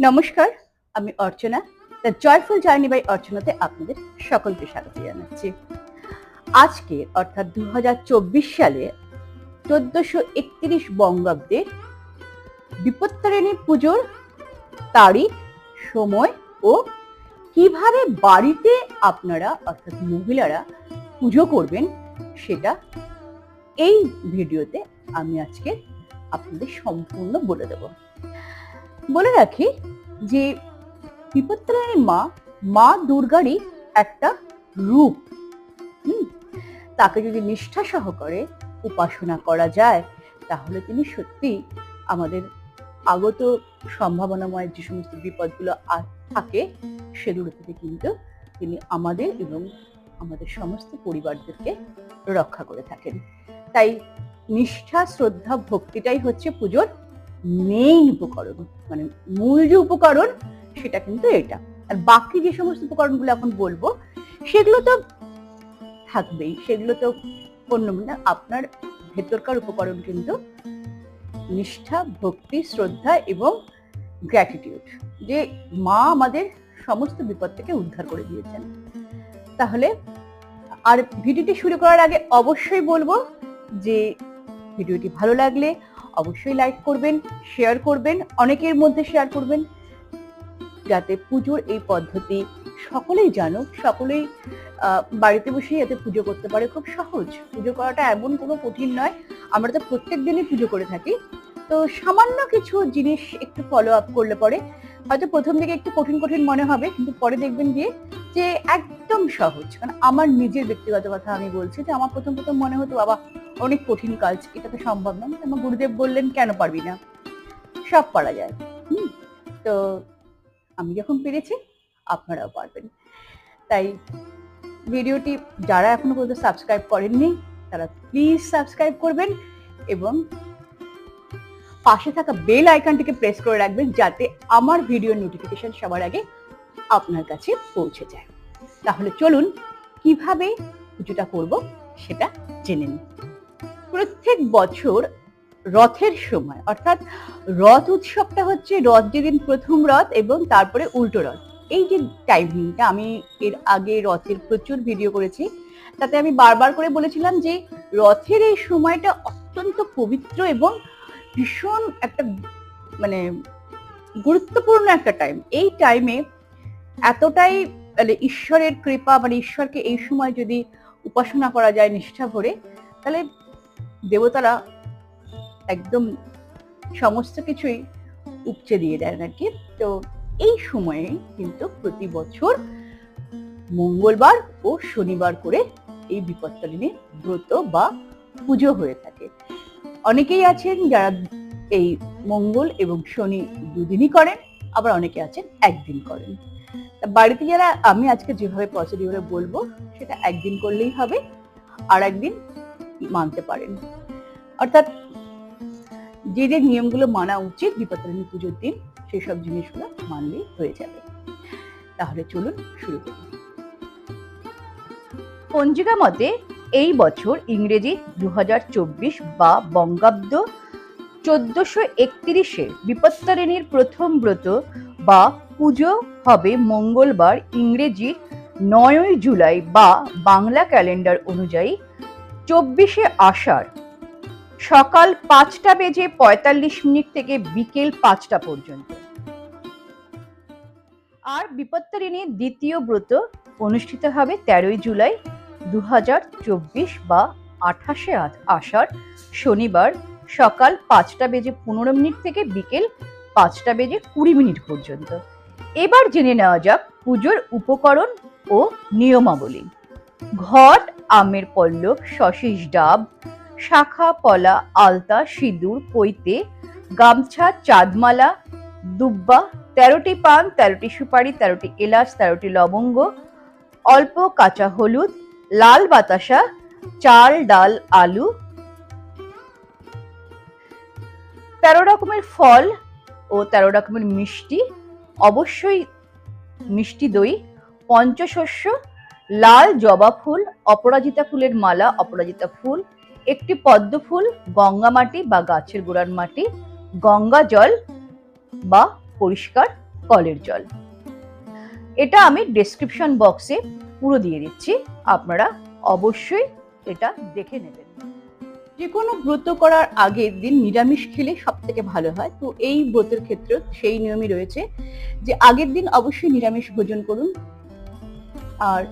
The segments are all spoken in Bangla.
নমস্কার, আমি Archana, the joyful journey by অর্চনাতে আপনাদের সকলকে স্বাগত জানাচ্ছি। আজকে, অর্থাৎ দু হাজার চব্বিশ সালে চোদ্দশো একত্রিশ বঙ্গাব্দে বিপত্তারিণী পুজোর তারিখ, সময় ও কীভাবে বাড়িতে আপনারা, অর্থাৎ মহিলারা পুজো করবেন সেটা এই ভিডিওতে আমি আজকে আপনাদের সম্পূর্ণ বলে দেব। বলে রাখি যে বিপত্তারিণী মা মা দুর্গারই একটা রূপ। তাকে যদি নিষ্ঠা সহকারে উপাসনা করা যায়, তাহলে তিনি সত্যি আমাদের আগত সম্ভাবনাময় যে সমস্ত বিপদগুলো আ- থাকে, সেগুলো থেকে কিন্তু তিনি আমাদের এবং আমাদের সমস্ত পরিবারদেরকে রক্ষা করে থাকেন। তাই নিষ্ঠা, শ্রদ্ধা, ভক্তিটাই হচ্ছে পুজোর মেইন উপকরণ মানে মূল যে উপকরণ, সেটা কিন্তু এটা। আর বাকি যে সমস্ত উপকরণগুলো এখন বলব, সেগুলো তো থাকবেই। সেগুলো তো অন্য মানে আপনার ভেতরকার উপকরণ কিন্তু নিষ্ঠা, ভক্তি, শ্রদ্ধা এবং গ্র্যাটিটিউড যে মা আমাদের সমস্ত বিপদ থেকে উদ্ধার করে দিয়েছেন। তাহলে আর ভিডিওটি শুরু করার আগে অবশ্যই বলব যে ভিডিওটি ভালো লাগলে অবশ্যই লাইক করবেন শেয়ার করবেন, অনেকের মধ্যে শেয়ার করবেন। যাতে পুজোর এই পদ্ধতি সকলেই জানুক, সকলেই বাড়িতে বসেই যাতে পুজো করতে পারে। খুব সহজ। পুজো করাটা এমন কোনো কঠিন নয়। আমরা তো প্রত্যেক দিনই পুজো করে থাকি। তো সামান্য কিছু জিনিস একটু ফলো আপ করলে পরে হয়তো প্রথম দিকে একটু কঠিন কঠিন মনে হবে, কিন্তু পরে দেখবেন গিয়ে যে একদম সহজ। কারণ আমার নিজের ব্যক্তিগত কথা আমি বলছি যে আমার প্রথম প্রথম মনে হতো, বাবা অনেক কঠিন কাজ, এটা তো সম্ভব না। আমার গুরুদেব বললেন, কেন পারবি না? সব পারা যায়। হুম, তো আমি যখন পেরেছি, আপনারাও পারবেন। তাই ভিডিওটি যারা এখনও পর্যন্ত সাবস্ক্রাইব করেননি, তারা প্লিজ সাবস্ক্রাইব করবেন এবং পাশে থাকা বেল আইকনটিকে প্রেস করে রাখবেন, যাতে আমার ভিডিও নোটিফিকেশন সবার আগে আপনার কাছে পৌঁছে যায়। তাহলে চলুন, কীভাবে পুজোটা করব সেটা জেনে নিই। প্রত্যেক বছর রথের সময়, অর্থাৎ রথ উৎসবটা হচ্ছে রথ যেদিন প্রথম রথ এবং তারপরে উল্টো রথ। এই যে টাইমিংটা আমি এর আগে রথের প্রচুর ভিডিও করেছি, তাতে আমি বারবার করে বলেছিলাম যে রথের এই সময়টা অত্যন্ত পবিত্র এবং ভীষণ একটা মানে গুরুত্বপূর্ণ একটা টাইম এই টাইমে এতটাই মানে ঈশ্বরের কৃপা মানে ঈশ্বরকে এই সময় যদি উপাসনা করা যায়, নিষ্ঠা ভরে, তাহলে দেবতারা একদম সমস্ত কিছুই উপচে দিয়ে দেন আর কি। তো এই সময়ে কিন্তু প্রতি বছর মঙ্গলবার ও শনিবার করে এই বিপত্তারিণী ব্রত বা পুজো হয়ে থাকে। অনেকেই আছেন যারা এই মঙ্গল এবং শনি দুদিনই করেন, আবার অনেকে আছেন একদিন করেন। বাড়িতে যারা, আমি আজকে যেভাবে প্রসিডিউরে বলব, সেটা একদিন করলেই হবে, আর একদিন মানতে পারেন। অর্থাৎ যে যে নিয়মগুলো মানা উচিত, বিপত্তারিণী পুজোর দিন সেই সব জিনিসগুলো মানলেই হয়ে যাবে। তাহলে চলুন শুরু করি। পঞ্জিকা মতে এই বছর ইংরেজি দু হাজার চব্বিশ বা বঙ্গাব্দ চোদ্দশো একত্রিশে বিপত্তারিণীর প্রথম ব্রত বা পুজো হবে মঙ্গলবার ইংরেজি নয়ই জুলাই বা বাংলা ক্যালেন্ডার অনুযায়ী চব্বিশে আষাঢ়। সকাল পাঁচটা বেজে পঁয়তাল্লিশ মিনিট থেকে বিকেল পাঁচটা পর্যন্ত। আর বিপত্তারিণীর দ্বিতীয় ব্রত অনুষ্ঠিত হবে তেরোই জুলাই দু হাজার চব্বিশ বা আঠাশে আষাঢ়, শনিবার সকাল পাঁচটা বেজে পনেরো মিনিট থেকে বিকেল পাঁচটা বেজে কুড়ি মিনিট পর্যন্ত। এবার জেনে নেওয়া যাক পুজোর উপকরণ ও নিয়মাবলী। ঘট, আমের পল্লব শশীষ ডাব, শাখা, পলা, আলতা, সিঁদুর, পৈতে, গামছা, চাঁদমালা, দুব্বা, তেরোটি পান, তেরোটি সুপারি, তেরোটি এলাচ, তেরোটি লবঙ্গ, অল্প কাঁচা হলুদ, লাল বাতাসা, চাল, ডাল, আলু, তেরো রকমের ফল ও তেরো রকমের মিষ্টি, অবশ্যই মিষ্টি দই, পঞ্চশস্য লাল জবা ফুল, অপরাজিতা ফুলের মালা, অপরাজিতা ফুল, একটি পদ্ম ফুল, গঙ্গা মাটি বা গাছের গোড়ার মাটি, গঙ্গা জল বা পরিষ্কার কলের জল। এটা আমি ডেসক্রিপশন বক্সে পুরো দিয়ে দিচ্ছি, আপনারা অবশ্যই এটা দেখে নেবেন। যে কোনো ব্রত করার আগের দিন নিরামিষ খেলে সব থেকে ভালো হয়, তো এই ব্রতের ক্ষেত্রে সেই নিয়মই রয়েছে যে আগের দিন অবশ্যই নিরামিষ ভোজন করুন। আর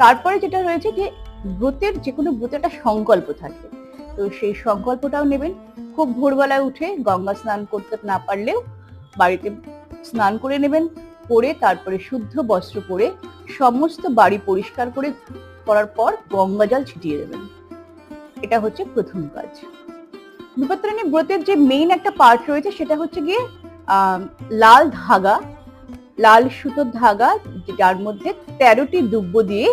তারপরে যেটা রয়েছে যে ব্রতের যে কোনো ব্রতের একটা সংকল্প থাকে। তো সেই সংকল্পটাও নেবেন। খুব ভোরবেলায় উঠে গঙ্গা স্নান করতে না পারলেও বাড়িতে স্নান করে নেবেন, করে তারপরে শুদ্ধ বস্ত্র পরে সমস্ত বাড়ি পরিষ্কার করে করার পর গঙ্গা জল ছিটিয়ে দেবেন। এটা হচ্ছে প্রথম কাজ। বিপত্তারিণী ব্রতের যে মেইন একটা পার্ট রয়েছে সেটা হচ্ছে গিয়ে লাল ধাগা লাল সুতোর ধাগা, যার মধ্যে তেরোটি দুব্য দিয়ে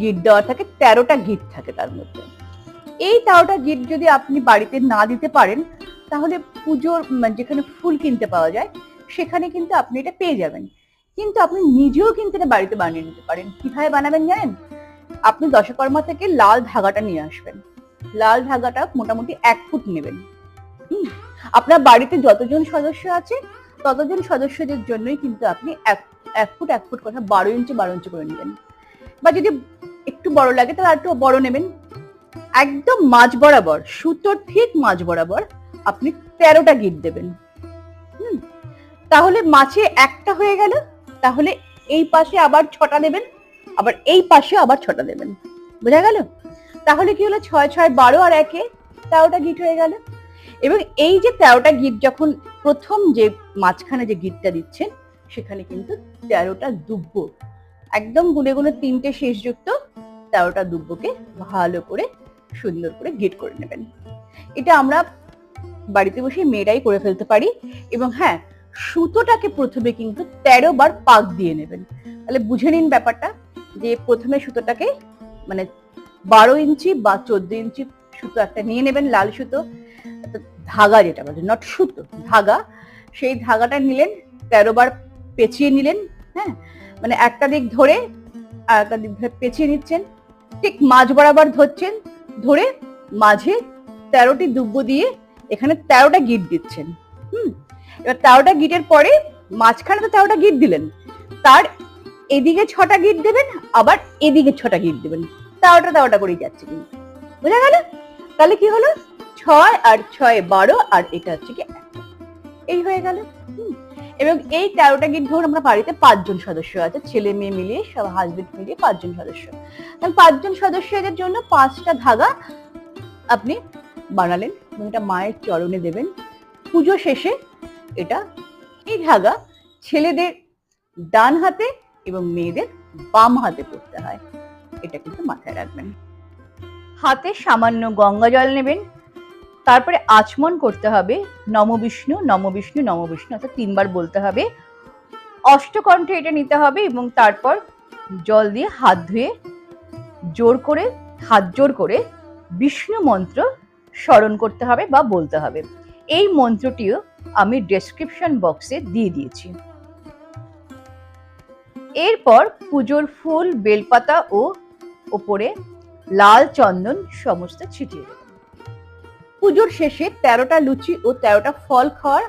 গিট দেওয়া থাকে, তেরোটা গিট থাকে তার মধ্যে। এই তেরোটা গিট যদি আপনি বাড়িতে না দিতে পারেন, তাহলে পুজোর মানে যেখানে ফুল কিনতে পাওয়া যায়, সেখানে কিন্তু আপনি এটা পেয়ে যাবেন। কিন্তু আপনি নিজেও কিন্তু এটা বাড়িতে বানিয়ে নিতে পারেন। কীভাবে বানাবেন জানেন? আপনি দশকর্মা থেকে লাল ধাগাটা নিয়ে আসবেন। লাল ধাগাটা মোটামুটি এক ফুট নেবেন। আপনার বাড়িতে যতজন সদস্য আছে ততজন সদস্যদের জন্যই কিন্তু আপনি এক ফুট এক ফুট কথা বারো ইঞ্চি বারো ইঞ্চি করে নেবেন। বা যদি একটু বড় লাগে, তাহলে আর একটু বড় নেবেন। একদম মাঝ বরাবর, সুতোর ঠিক মাঝ বরাবর আপনি তেরোটা গিট দেবেন। হুম? তাহলে মাছে একটা হয়ে গেল, তাহলে এই পাশে আবার ছটা দেবেন আবার এই পাশে আবার ছটা দেবেন। বোঝা গেল? তাহলে কি হলো? ছয় ছয়, বারো আর একে তেরোটা গিট হয়ে গেল। এবং এই যে তেরোটা গিট যখন প্রথম যে মাঝখানে যে গিটটা দিচ্ছেন, সেখানে কিন্তু তেরোটা দুব্ব। একদম গুনে গুনে তিনটে শেষযুক্ত তেরোটা দুব্বকে ভালো করে, সুন্দর করে গিট করে নেবেন। এটা আমরা বাড়িতে বসে মেয়েরাই করে ফেলতে পারি এবং হ্যাঁ সুতোটাকে প্রথমে কিন্তু তেরো বার পাক দিয়ে নেবেন। তাহলে বুঝে নিন ব্যাপারটা যে প্রথমে সুতোটাকে মানে বারো ইঞ্চি বা চোদ্দ ইঞ্চি সুতো একটা নিয়ে নেবেন লাল সুতো। ধাগা যেটা বলে নট সুতো ধাগা। সেই ধাগাটা নিলেন, তেরো বার পেঁচিয়ে নিলেন হ্যাঁ? মানে একটা দিক ধরে আর একটা দিক পেঁচিয়ে নিচ্ছেন, ঠিক মাঝ বরাবর ধরছেন, ধরে মাঝে তেরোটি দুব্ব দিয়ে এখানে তেরোটা গিট দিচ্ছেন, হুম? এবার তেরোটা গিটের পরে মাঝখানে তো তেরোটা গিট দিলেন, তার এদিকে ছটা গিট দেবেন, আবার এদিকে ছটা গিট দেবেন, তেরোটা তেরোটা করেই যাচ্ছে কিন্তু। বোঝা গেল? তাহলে কি হলো? ছয় আর ছয় বারো, আর এটা হচ্ছে কি এই হয়ে গেল। এবং এই তেরোটা গিট ধরুন আমরা বাড়িতে পাঁচজন সদস্য আছে, ছেলে, মেয়ে মিলিয়ে সব হাজবেন্ড মিলিয়ে পাঁচজন সদস্য। তাহলে পাঁচজন সদস্যদের জন্য পাঁচটা ধাগা আপনি বানালেন এবং এটা মায়ের চরণে দেবেন। পুজো শেষে এটা এই ধাগা ছেলেদের ডান হাতে এবং মেয়েদের বাম হাতে পড়তে হয়। এটা কিন্তু মাথায় রাখবেন। হাতে সামান্য গঙ্গা জল নেবেন তারপরে আচমন করতে হবে, নম বিষ্ণু নম বিষ্ণু নম বিষ্ণু, অর্থাৎ তিনবার বলতে হবে। অষ্টকণ্ঠে এটা নিতে হবে এবং তারপর জল দিয়ে হাত ধুয়ে জোর করে, হাত জোর করে বিষ্ণু মন্ত্র স্মরণ করতে হবে বা বলতে হবে। এই মন্ত্রটিও আমি ডেসক্রিপশন বক্সে দিয়ে দিয়েছি। এরপর পুজোর ফুল, বেলপাতা ও ওপরে লাল চন্দন সমস্ত ছিটিয়ে পুজোর শেষে তেরোটা লুচি ও তেরোটা ফল খাওয়ার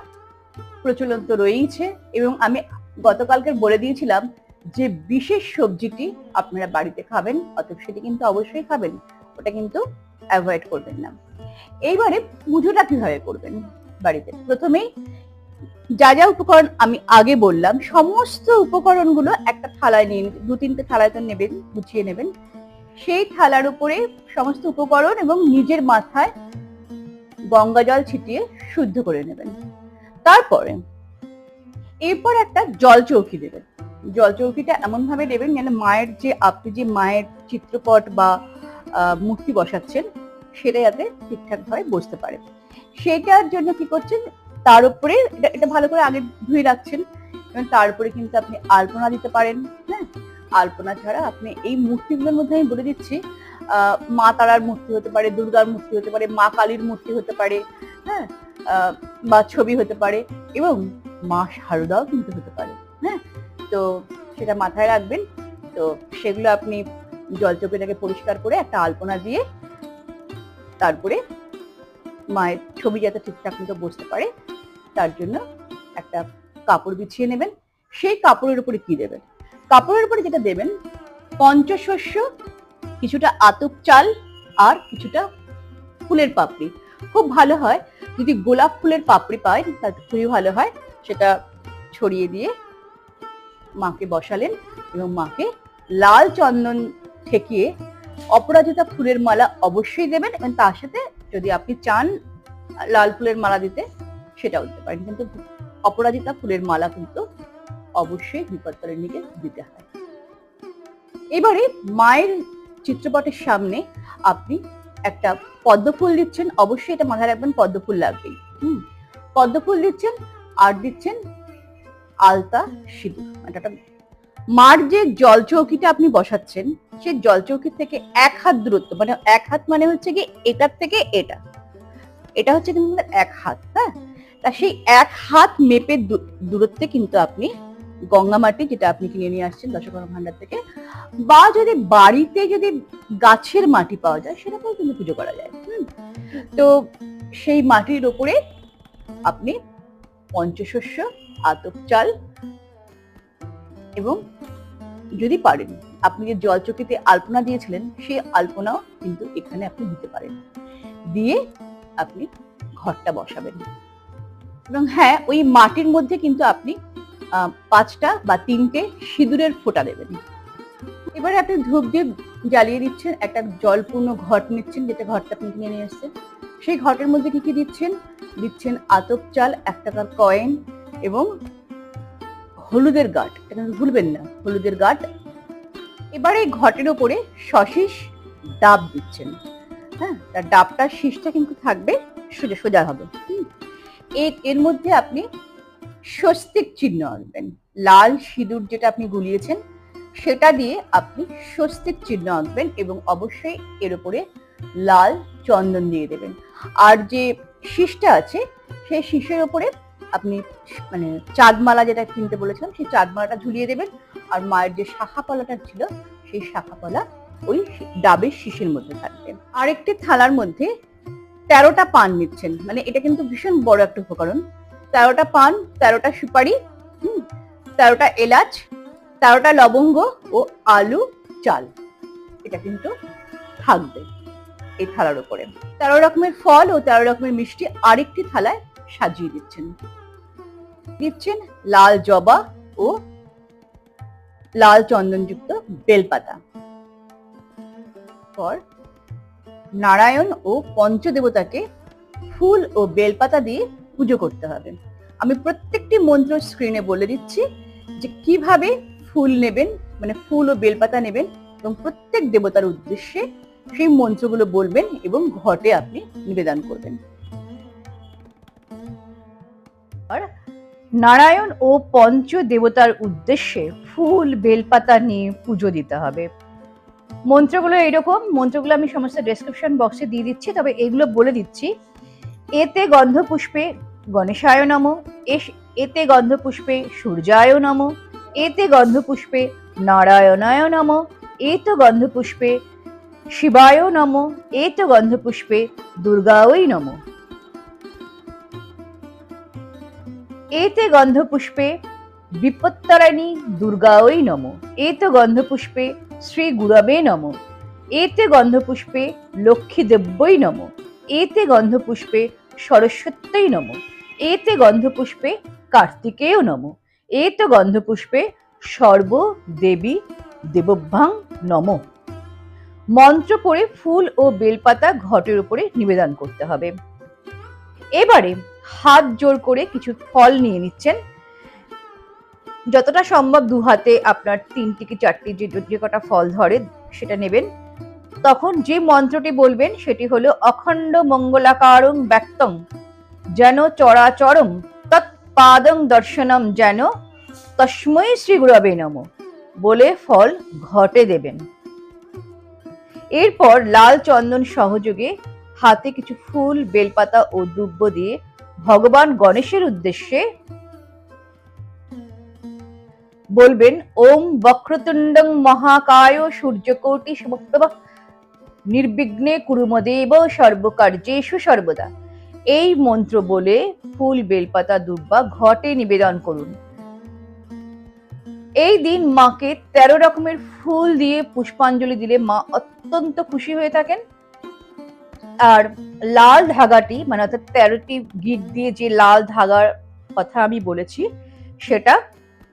প্রচলন তো রয়েইছে এবং আমি গতকালকে বলে দিয়েছিলাম যে বিশেষ সবজিটি আপনারা বাড়িতে খাবেন, অতএব সেটি কিন্তু অবশ্যই খাবেন, ওটা কিন্তু অ্যাভয়েড করবেন না। এইবারে পুজোটা কীভাবে করবেন বাড়িতে? প্রথমেই যা যা উপকরণ আমি আগে বললাম, সমস্ত উপকরণগুলো একটা থালায় নিয়ে দু তিনটে থালায় তো নেবেন, গুছিয়ে নেবেন। সেই থালার উপরে সমস্ত উপকরণ এবং নিজের মাথায় গঙ্গা জল ছিটিয়ে শুদ্ধ করে নেবেন। তারপরে এরপর একটা জল চৌকি দেবেন। জল চৌকিটা এমন ভাবে দেবেন যেন মায়ের যে, আপনি যে মায়ের চিত্রপট বা মূর্তি বসাচ্ছেন, সেটা যাতে ঠিকঠাক ভাবে বসতে পারে। সেটার জন্য কি করছেন, তার উপরে এটা ভালো করে আগে ধুয়ে রাখছেন। এবং তার উপরে কিন্তু আপনি আলপনা দিতে পারেন হ্যাঁ? আলপনা ছাড়া আপনি এই মূর্তিগুলোর মধ্যে আমি বলে দিচ্ছি মা তারার মূর্তি হতে পারে, দুর্গার মূর্তি হতে পারে, মা কালীর মূর্তি হতে পারে হ্যাঁ? বা ছবি হতে পারে এবং মা শারদাও কিন্তু হতে পারে হ্যাঁ? তো সেটা মাথায় রাখবেন। তো সেগুলো আপনি জলচোপেটাকে পরিষ্কার করে একটা আলপনা দিয়ে তারপরে মায়ের ছবি যাতে ঠিকঠাক মতো বসতে পারে, তার জন্য একটা কাপড় বিছিয়ে নেবেন। সেই কাপড়ের উপরে কি দেবেন? কাপড়ের উপরে যেটা দেবেন, পঞ্চশস্য কিছুটা আতপ চাল আর কিছুটা ফুলের পাপড়ি। খুব ভালো হয়, যদি গোলাপ ফুলের পাপড়ি পায়, তাহলে খুবই ভালো হয়। সেটা ছড়িয়ে দিয়ে মাকে বসালেন এবং মাকে লাল চন্দন ঠেকিয়ে অপরাজিতা ফুলের মালা অবশ্যই দেবেন এবং তার সাথে যদি আপনি চান লাল ফুলের মালা দিতে, সেটাও দিতে পারেন। কিন্তু অপরাজিতা ফুলের মালা কিন্তু অবশ্যই বিপত্তরের নিকে দিতে হয়। এবারে মায়ের চিত্রপটের সামনে আপনি একটা পদ্ম ফুল দিচ্ছেন, অবশ্যই এটা মাথায় রাখবেন পদ্ম ফুল লাগবেই। হুম পদ্ম ফুল দিচ্ছেন আর দিচ্ছেন আলতা সিঁদুর মানে একটা মার যে জল চৌকিটা আপনি বসাচ্ছেন সেই জল চৌকি থেকে এক হাত দূরত্ব মানে এক হাত মানে হচ্ছে কি এটার থেকে এটা। এটা হচ্ছে কিন্তু এক হাত হ্যাঁ? তা সেই এক হাত মেপে দূরত্বে কিন্তু আপনি গঙ্গা মাটি যেটা আপনি কিনে নিয়ে আসছেন দশকর্মা ভান্ডার থেকে। বা যদি বাড়িতে যদি গাছের মাটি পাওয়া যায়, সেটাতেও কিন্তু পুজো করা যায়। তো সেই মাটির ওপরে আপনি পঞ্চশস্য, আতপ চাল এবং যদি পারেন, আপনি যে জলচকিতে আলপনা দিয়েছিলেন, সেই আলপনাও কিন্তু এখানে আপনি দিতে পারেন। দিয়ে আপনি ঘরটা বসাবেন। এবং হ্যাঁ ওই মাটির মধ্যে কিন্তু আপনি পাঁচটা বা তিনটে সিঁদুরের ফোঁটা দেবেন। এবারে আপনি ধূপ দিয়ে জ্বালিয়ে দিচ্ছেন, একটা জলপূর্ণ ঘট নিচ্ছেন, যেটা ঘরটা আপনি কিনে নিয়ে এসছেন। সেই ঘটের মধ্যে কি কি দিচ্ছেন? দিচ্ছেন আতপ চাল, এক টাকার কয়েন এবং হলুদের গাঁট। এটা ভুলবেন না, হলুদের গাঁট। এবারে ঘটের ওপরে সশিস ডাব দিচ্ছেন। হ্যাঁ তার ডাবটার শীষটা কিন্তু থাকবে, সোজা সোজা হবে। এর মধ্যে আপনি স্বস্তিক চিহ্ন আঁকবেন লাল সিঁদুর যেটা আপনি গুলিয়েছেন, সেটা দিয়ে আপনি স্বস্তিক চিহ্ন আঁকবেন এবং অবশ্যই এর উপরে লাল চন্দন দিয়ে দেবেন। আর যে শীষটা আছে, সেই শীষের উপরে আপনি মানে চাঁদমালা যেটা কিনতে বলেছিলাম, সেই চাঁদমালাটা ঝুলিয়ে দেবেন। আর মায়ের যে শাখাপালাটা ছিল, সেই শাখাপালা ওই ডাবের শীষের মধ্যে থাকবে। আরেকটি থালার মধ্যে তেরোটা পান নিচ্ছেন। মানে এটা কিন্তু ভীষণ বড় একটা উপকরণ। তেরোটা পান, তেরোটা সুপারি তেরোটা এলাচ, তেরোটা লবঙ্গ ও আলু চাল। এটা কিন্তু থাকবে এই থালার উপরে। তেরো রকমের ফল ও তেরো রকমের মিষ্টি আরেকটি থালায় সাজিয়ে দিচ্ছেন। দিচ্ছেন লাল জবা ও লাল চন্দনযুক্ত বেলপাতা। পর নারায়ণ ও পঞ্চদেবতাকে ফুল ও বেলপাতা দিয়ে পুজো করতে হবে। আমি প্রত্যেকটি মন্ত্র স্ক্রিনে বলে দিচ্ছি যে কীভাবে ফুল নেবেন মানে ফুল ও বেলপাতা নেবেন এবং প্রত্যেক দেবতার উদ্দেশ্যে সেই মন্ত্রগুলো বলবেন এবং ঘটে আপনি নিবেদন করবেন। নারায়ণ ও পঞ্চ দেবতার উদ্দেশ্যে ফুল, বেলপাতা নিয়ে পুজো দিতে হবে। মন্ত্রগুলো এরকম, মন্ত্রগুলো আমি সমস্ত ডেসক্রিপশন বক্সে দিয়ে দিচ্ছি, তবে এগুলো বলে দিচ্ছি। এতে গন্ধ পুষ্পে গণেশায় নম। এস- এতে গন্ধপুষ্পে সূর্যায় নম। এতে গন্ধপুষ্পে নারায়ণায় নম। এত গন্ধ পুষ্পে শিবায় নম। এত গন্ধপুষ্পে দুর্গাওই নম। এতে গন্ধপুষ্পে বিপত্তারাণী দুর্গাওই নম। এতে গন্ধপুষ্পে শ্রী গুরবে নম। এতে গন্ধপুষ্পে লক্ষ্মী দেব্যই নম। এতে গন্ধপুষ্পে সরস্বত্যই নম। এতে গন্ধপুষ্পে কার্তিকেয় নম। এতে গন্ধপুষ্পে সর্ব দেবী দেবভ্যাং নম। মন্ত্র পড়ে ফুল ও বেলপাতা ঘটের উপরে নিবেদন করতে হবে। এবারে হাত জোর করে কিছু ফল নিয়ে নিচ্ছেন। যতটা সম্ভব দু হাতে আপনার তিনটি কি চারটি যে যে কটা ফল ধরে সেটা নেবেন। তখন যে মন্ত্রটি বলবেন সেটি হলো, অখণ্ড মঙ্গলাকারং ব্যক্তং যেন চরাচরম তৎপাদং দর্শনম যেন তস্মৈ শ্রী গুরবে নম বলে ফল ঘটে দেবেন। এরপর লাল চন্দন সহযোগে হাতে কিছু ফুল, বেলপাতা ও দুব্য দিয়ে ভগবান গণেশের উদ্দেশ্যে বলবেন, ওম বক্রতুণ্ডং মহাকায় সূর্যকোটি সমপ্রভ নির্বিঘ্নে কুরুমদেব সর্বকার্যেষু সর্বদা। এই মন্ত্র বলে ফুল, বেলপাতা দুব্বা ঘটে নিবেদন করুন। এই দিন মাকে তেরো রকমের ফুল দিয়ে পুষ্পাঞ্জলি দিলে মা অত্যন্ত খুশি হয়ে থাকেন। আর লাল ধাগাটি মানে অর্থাৎ তেরোটি গিট দিয়ে যে লাল ধাগার কথা আমি বলেছি, সেটা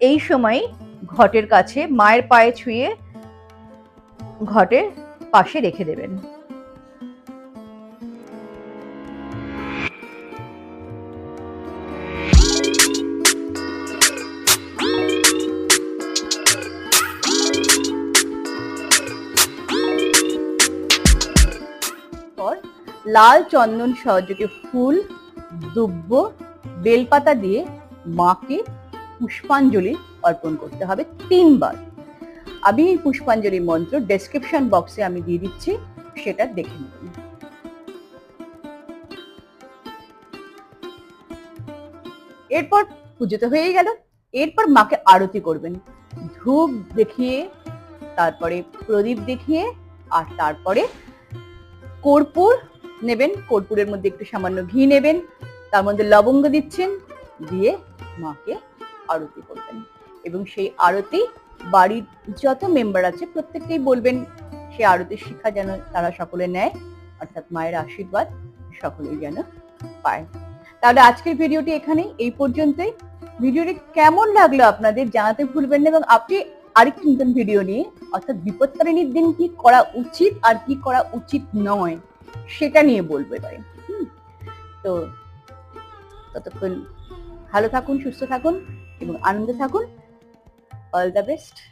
এই সময় ঘটের কাছে মায়ের পায়ে ছুঁয়ে ঘটের পাশে রেখে দেবেন। লাল চন্দন সহযোগে ফুল, দুব্ব, বেলপাতা দিয়ে মাকে পুষ্পাঞ্জলি অর্পণ করতে হবে তিনবার। আমি এই পুষ্পাঞ্জলি মন্ত্র ডেসক্রিপশন বক্সে আমি দিয়ে দিচ্ছি, সেটা দেখে নেবেন এরপর পুজো তো হয়েই গেল। এরপর মাকে আরতি করবেন। ধূপ দেখিয়ে, তারপরে প্রদীপ দেখিয়ে, আর তারপরে কর্পূর নেবেন। কর্পূরের মধ্যে একটু সামান্য ঘি নেবেন। তার মধ্যে লবঙ্গ দিচ্ছেন। দিয়ে মাকে আরতি করবেন। এবং সেই আরতি বাড়ির যত মেম্বার আছে প্রত্যেককেই বলবেন সেই আরতির শিক্ষা যেন তারা সকলে নেয়, অর্থাৎ মায়ের আশীর্বাদ সকলেই যেন পায়। তাহলে আজকের ভিডিওটি এখানে এই পর্যন্তই। ভিডিওটি কেমন লাগল আপনাদের জানাতে ভুলবেন না এবং আপনি আরেকটি নতুন ভিডিও নিয়ে, অর্থাৎ বিপত্তারিণীর দিন কি করা উচিত আর কি করা উচিত নয়, সেটা নিয়ে বলব এবারে। তো ততক্ষণ ভালো থাকুন, সুস্থ থাকুন এবং আনন্দে থাকুন। all the best.